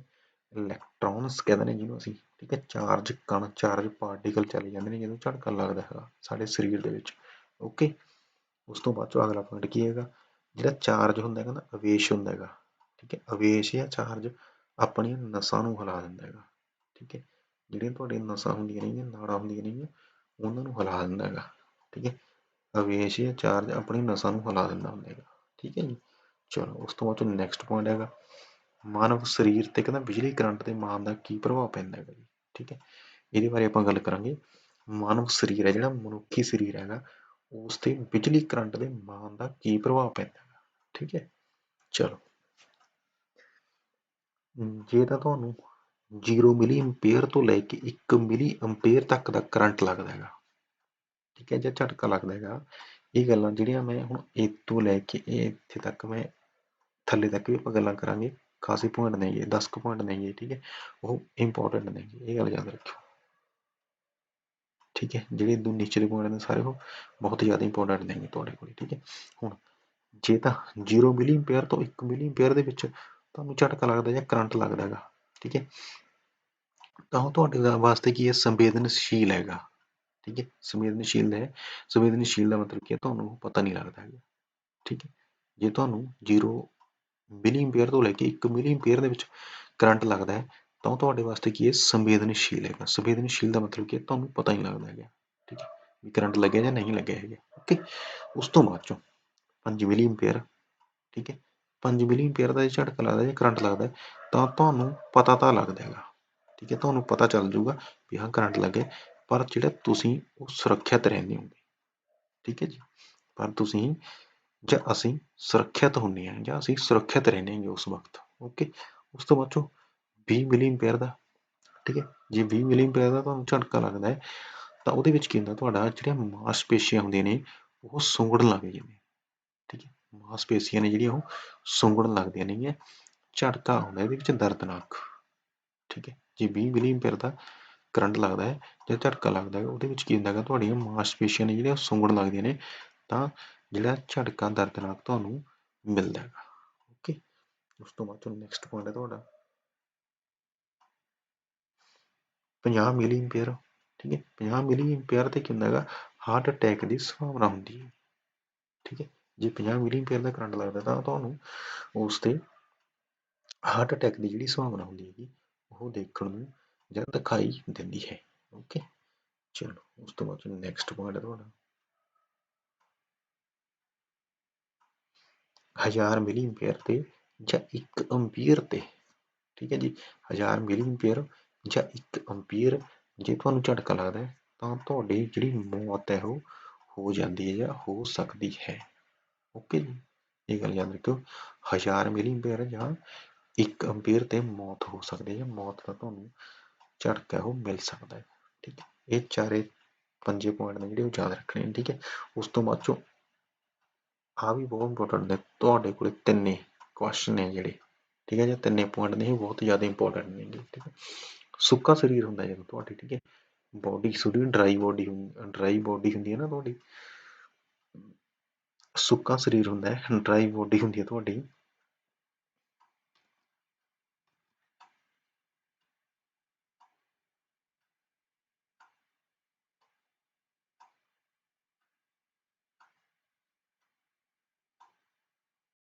ਇਲੈਕਟ੍ਰੋਨਸ ਕਹਿੰਦੇ ਨੇ ਜਿਹਨੂੰ ਅਸੀਂ। ਠੀਕ ਹੈ? ਚਾਰਜ ਕਣ ਚਾਰਜ ਪਾਰਟੀਕਲ ਚਲੇ ਜਾਂਦੇ ਨੇ ਜਦੋਂ ਝਟਕਾ ਲੱਗਦਾ ਹੈਗਾ ਸਾਡੇ ਸਰੀਰ ਦੇ ਵਿੱਚ। ਓਕੇ ਉਸ ਤੋਂ ਬਾਅਦ ਚੋਂ ਅਗਲਾ ਪੁਆਇੰਟ ਕੀ ਹੈਗਾ? ਜਿਹੜਾ ਚਾਰਜ ਹੁੰਦਾ ਹੈਗਾ ਨਾ, ਅਵੇਸ਼ ਹੁੰਦਾ ਹੈਗਾ। ਠੀਕ ਹੈ? ਅਵੇਸ਼ ਜਾਂ ਚਾਰਜ ਆਪਣੀਆਂ ਨਸਾਂ ਨੂੰ ਹਿਲਾ ਦਿੰਦਾ ਹੈਗਾ, ਠੀਕ ਹੈ, ਜਿਹੜੀਆਂ ਤੁਹਾਡੀਆਂ ਨਸਾਂ ਹੁੰਦੀਆਂ ਨੇਗੀਆਂ, ਨਾੜਾਂ ਹੁੰਦੀਆਂ ਨੇਗੀਆਂ, ਉਹਨਾਂ ਨੂੰ ਹਿਲਾ ਦਿੰਦਾ ਹੈਗਾ, ਠੀਕ ਹੈ, ਅਵੇਸ਼ ਜਾਂ ਚਾਰਜ ਆਪਣੀ ਨਸਾਂ ਨੂੰ ਹਿਲਾ ਦਿੰਦਾ ਹੁੰਦਾ ਹੈਗਾ, ਠੀਕ ਹੈ ਜੀ, ਚਲੋ ਉਸ ਤੋਂ ਬਾਅਦ ਚੋਂ ਨੈਕਸਟ ਪੁਆਇੰਟ ਹੈਗਾ, ਮਾਨਵ ਸਰੀਰ ਤੇ ਕਹਿੰਦਾ ਬਿਜਲੀ ਕਰੰਟ ਦੇ ਮਾਨ ਦਾ ਕੀ ਪ੍ਰਭਾਵ ਪੈਂਦਾ ਹੈਗਾ ਜੀ, ਠੀਕ ਹੈ, ਇਹਦੇ ਬਾਰੇ ਆਪਾਂ ਗੱਲ ਕਰਾਂਗੇ, ਮਾਨਵ ਸਰੀਰ ਹੈ ਜਿਹੜਾ ਮਨੁੱਖੀ ਸਰੀਰ ਹੈਗਾ, ਉਸ ਤੇ ਬਿਜਲੀ ਕਰੰਟ ਦੇ ਮਾਨ ਦਾ ਕੀ ਪ੍ਰਭਾਵ ਪੈਂਦਾ ਹੈਗਾ, ਠੀਕ ਹੈ, ਚਲੋ ਜੇ ਤਾਂ ਤੁਹਾਨੂੰ 0 ਮਿਲੀ ਐਂਪੀਅਰ ਤੋਂ ਲੈ ਕੇ 1 ਮਿਲੀ ਐਂਪੀਅਰ ਤੱਕ ਦਾ ਕਰੰਟ ਲੱਗਦਾ ਹੈਗਾ, ਠੀਕ ਹੈ, ਜਾਂ ਝਟਕਾ ਲੱਗਦਾ ਹੈਗਾ, ਇਹ ਗੱਲਾਂ ਜਿਹੜੀਆਂ ਮੈਂ ਹੁਣ ਇੱਥੋਂ ਲੈ ਕੇ ਇਹ ਇੱਥੇ ਤੱਕ ਮੈਂ ਥੱਲੇ ਤੱਕ ਵੀ ਆਪਾਂ ਗੱਲਾਂ ਕਰਾਂਗੇ, ਖਾਸੇ ਪੁਆਇੰਟ ਨੇਗੇ 10 ਕੁ ਪੁਆਇੰਟ ਨੇਗੇ ਠੀਕ ਹੈ, ਉਹ ਇੰਪੋਰਟੈਂਟ ਨੇਗੇ ਇਹ ਗੱਲ ਯਾਦ ਰੱਖਿਓ। ਠੀਕ ਹੈ, ਜਿਹੜੇ ਦੋ ਨੀਚੇ ਪੁਆਇੰਟ ਨੇ ਸਾਰੇ ਉਹ ਬਹੁਤ ਜ਼ਿਆਦਾ ਇੰਪੋਰਟੈਂਟ ਨੇਗੇ ਤੁਹਾਡੇ ਕੋਲ, ਠੀਕ ਹੈ। ਹੁਣ ਜੇ ਤਾਂ 0 ਮਿਲੀ ਐਂਪੀਅਰ ਤੋਂ 1 ਮਿਲੀ ਐਂਪੀਅਰ ਦੇ ਵਿੱਚ ਤੁਹਾਨੂੰ ਝਟਕਾ ਲੱਗਦਾ ਜਾਂ ਕਰੰਟ ਲੱਗਦਾ ਹੈਗਾ, ਠੀਕ ਹੈ? ਤਾਂ ਉਹ ਤੁਹਾਡੇ ਵਾਸਤੇ ਕੀ ਹੈ? ਸੰਵੇਦਨਸ਼ੀਲ ਹੈਗਾ, ਠੀਕ ਹੈ? ਸੰਵੇਦਨਸ਼ੀਲ ਹੈ। ਸੰਵੇਦਨਸ਼ੀਲ ਦਾ ਮਤਲਬ ਕੀ ਹੈ? ਤੁਹਾਨੂੰ ਪਤਾ ਨਹੀਂ ਲੱਗਦਾ ਹੈਗਾ, ਠੀਕ ਹੈ? ਜੇ ਤੁਹਾਨੂੰ 0 ਮਿਲੀ ਐਂਪੀਅਰ ਤੋਂ ਲੈ ਕੇ 1 ਮਿਲੀ ਐਂਪੀਅਰ ਦੇ ਵਿੱਚ ਕਰੰਟ ਲੱਗਦਾ ਹੈ, ਤਾਂ ਉਹ ਤੁਹਾਡੇ ਵਾਸਤੇ ਕੀ ਹੈ? ਸੰਵੇਦਨਸ਼ੀਲ ਹੈਗਾ। ਸੰਵੇਦਨਸ਼ੀਲ ਦਾ ਮਤਲਬ ਕੀ ਹੈ? ਤੁਹਾਨੂੰ ਪਤਾ ਨਹੀਂ ਲੱਗਦਾ ਹੈਗਾ, ਠੀਕ ਹੈ? ਵੀ ਕਰੰਟ ਲੱਗਿਆ ਜਾਂ ਨਹੀਂ ਲੱਗਿਆ ਹੈਗਾ, ਓਕੇ? ਉਸ ਤੋਂ ਬਾਅਦ ਚੋਂ 5 ਮਿਲੀ ਐਂਪੀਅਰ ਠੀਕ ਹੈ? 5 ਮਿਲੀ ਐਂਪੀਅਰ ਦਾ ਜੇ ਝਟਕਾ ਲੱਗਦਾ, ਜਾਂ ਕਰੰਟ ਲੱਗਦਾ, ਤਾਂ ਤੁਹਾਨੂੰ ਪਤਾ ਤਾਂ ਲੱਗਦਾ ਹੈਗਾ ਠੀਕ ਹੈ, ਤੁਹਾਨੂੰ ਪਤਾ ਚੱਲ ਜਾਊਗਾ ਵੀ ਹਾਂ, ਕਰੰਟ ਲੱਗੇ, ਪਰ ਜਿਹੜਾ ਤੁਸੀਂ ਉਹ ਸੁਰੱਖਿਅਤ ਰਹਿੰਦੇ ਹੋਗੇ। ਠੀਕ ਹੈ ਜੀ? ਪਰ ਤੁਸੀਂ ਜਾਂ ਅਸੀਂ ਸੁਰੱਖਿਅਤ ਹੁੰਦੇ ਹਾਂ, ਜਾਂ ਅਸੀਂ ਸੁਰੱਖਿਅਤ ਰਹਿੰਦੇ ਹਾਂ ਉਸ ਵਕਤ। ਓਕੇ? ਉਸ ਤੋਂ ਬਾਅਦ ਚੋਂ 20 ਮਿਲੀ ਐਂਪੀਅਰ ਦਾ। ਠੀਕ ਹੈ? ਜੇ 20 ਮਿਲੀ ਐਂਪੀਅਰ ਦਾ ਤੁਹਾਨੂੰ ਝਟਕਾ ਲੱਗਦਾ ਹੈ, ਤਾਂ ਉਹਦੇ ਵਿੱਚ ਕੀ ਹੁੰਦਾ? ਤੁਹਾਡਾ ਜਿਹੜੀਆਂ ਮਾਸਪੇਸ਼ੀਆਂ ਹੁੰਦੀਆਂ ਨੇ, ਉਹ ਸੁੰਗੜਨ ਲੱਗ ਜਾਂਦੀਆਂ ਠੀਕ ਮਾਸਪੇਸ਼ੀਆਂ ਨੇ ਜਿਹੜੀਆਂ ਉਹ ਸੁੰਗੜਨ ਲੱਗਦੀਆਂ ਨੇਗੀਆਂ ਝਟਕਾ ਆਉਂਦਾ ਇਹਦੇ ਵਿੱਚ ਦਰਦਨਾਕ, ਠੀਕ ਹੈ, ਜੇ 20 ਮਿਲੀ ਐਂਪੀਅਰ ਦਾ ਕਰੰਟ ਲੱਗਦਾ ਹੈ ਜਾਂ ਝਟਕਾ ਲੱਗਦਾ ਹੈ, ਉਹਦੇ ਵਿੱਚ ਕੀ ਹੁੰਦਾ ਹੈਗਾ, ਤੁਹਾਡੀਆਂ ਮਾਸਪੇਸ਼ੀਆਂ ਨੇ ਜਿਹੜੀਆਂ ਸੁੰਗੜਨ ਲੱਗਦੀਆਂ ਨੇ, ਤਾਂ ਜਿਹੜਾ ਝਟਕਾ ਦਰਦਨਾਕ ਤੁਹਾਨੂੰ ਮਿਲਦਾ ਹੈਗਾ ਓਕੇ ਉਸ ਤੋਂ ਬਾਅਦ ਤੋਂ ਨੈਕਸਟ ਪੁਆਇੰਟ ਹੈ ਤੁਹਾਡਾ। 50 ਮਿਲੀ ਐਂਪੀਅਰ ਠੀਕ ਹੈ 50 ਮਿਲੀ ਐਂਪੀਅਰ ਤੇ ਕੀ ਹੁੰਦਾ ਹੈਗਾ ਹਾਰਟ ਅਟੈਕ ਦੀ ਸੰਭਾਵਨਾ ਹੁੰਦੀ ਹੈ, ਠੀਕ ਹੈ। ਜੇ 50 ਮਿਲੀ ਐਂਪੀਅਰ ਦਾ ਕਰੰਟ ਲੱਗਦਾ ਤਾਂ ਤੁਹਾਨੂੰ ਉਸ ਤੇ ਹਾਰਟ ਅਟੈਕ ਦੀ ਜਿਹੜੀ ਸੰਭਾਵਨਾ ਹੁੰਦੀ ਹੈਗੀ, ਉਹ ਦੇਖਣ ਨੂੰ ਜਾਂ ਦਿਖਾਈ ਦਿੰਦੀ ਹੈ। ਓਕੇ ਚਲੋ, ਉਸ ਤੋਂ ਬਾਅਦ ਨੈਕਸਟ ਪੁਆਇੰਟ ਹੈ ਤੁਹਾਡਾ। 1000 ਮਿਲੀ ਐਂਪੀਅਰ ਤੇ ਜਾਂ 1 ਐਂਪੀਅਰ ਤੇ। ਠੀਕ ਹੈ ਜੀ? 1000 ਮਿਲੀ ਐਂਪੀਅਰ ਜਾਂ 1 ਐਂਪੀਅਰ ਜੇ ਤੁਹਾਨੂੰ ਝਟਕਾ ਲੱਗਦਾ ਤਾਂ ਤੁਹਾਡੀ ਜਿਹੜੀ ਮੌਤ ਹੈ ਉਹ ਹੋ ਜਾਂਦੀ ਹੈ ਜਾਂ ਹੋ ਸਕਦੀ ਹੈ। ਓਕੇ ਜੀ, ਇਹ ਗੱਲ ਯਾਦ ਰੱਖਿਓ 1000 ਮਿਲੀ ਐਂਪੀਅਰ ਜਾਂ 1 ਐਂਪੀਅਰ ਤੇ ਮੌਤ ਹੋ ਸਕਦੀ ਹੈ ਜਾਂ ਮੌਤ ਦਾ ਤੁਹਾਨੂੰ ਝਟਕਾ ਉਹ ਮਿਲ ਸਕਦਾ ਹੈ, ਠੀਕ ਹੈ, ਇਹ ਚਾਰੇ ਪੰਜੇ ਪੁਆਇੰਟ ਨੇ ਜਿਹੜੇ ਉਹ ਯਾਦ ਰੱਖਣੇ ਨੇ, ਠੀਕ ਹੈ, ਉਸ ਤੋਂ ਬਾਅਦ ਚੋਂ ਆ ਵੀ ਬਹੁਤ ਇੰਪੋਰਟੈਂਟ ਨੇ, ਤੁਹਾਡੇ ਕੋਲੇ ਤਿੰਨੇ ਕੁਐਸਚਨ ਨੇ ਜਿਹੜੇ, ਠੀਕ ਹੈ, ਜੀ ਤਿੰਨੇ ਪੁਆਇੰਟ ਨੇ ਇਹ ਬਹੁਤ ਜ਼ਿਆਦਾ ਇੰਪੋਰਟੈਂਟ ਨੇ ਠੀਕ ਹੈ, ਸੁੱਕਾ ਸਰੀਰ ਹੁੰਦਾ ਜਦੋਂ ਤੁਹਾਡੀ, ਠੀਕ ਹੈ ਬੋਡੀ ਸੁਡੀ ਡਰਾਈ ਬੋਡੀ ਡਰਾਈ ਬੋਡੀ ਹੁੰਦੀ ਹੈ ਨਾ ਤੁਹਾਡੀ ਸੁੱਕਾ ਸਰੀਰ ਹੁੰਦਾ ਹੈ ਡਰਾਈ ਬੋਡੀ ਹੁੰਦੀ ਹੈ ਤੁਹਾਡੀ।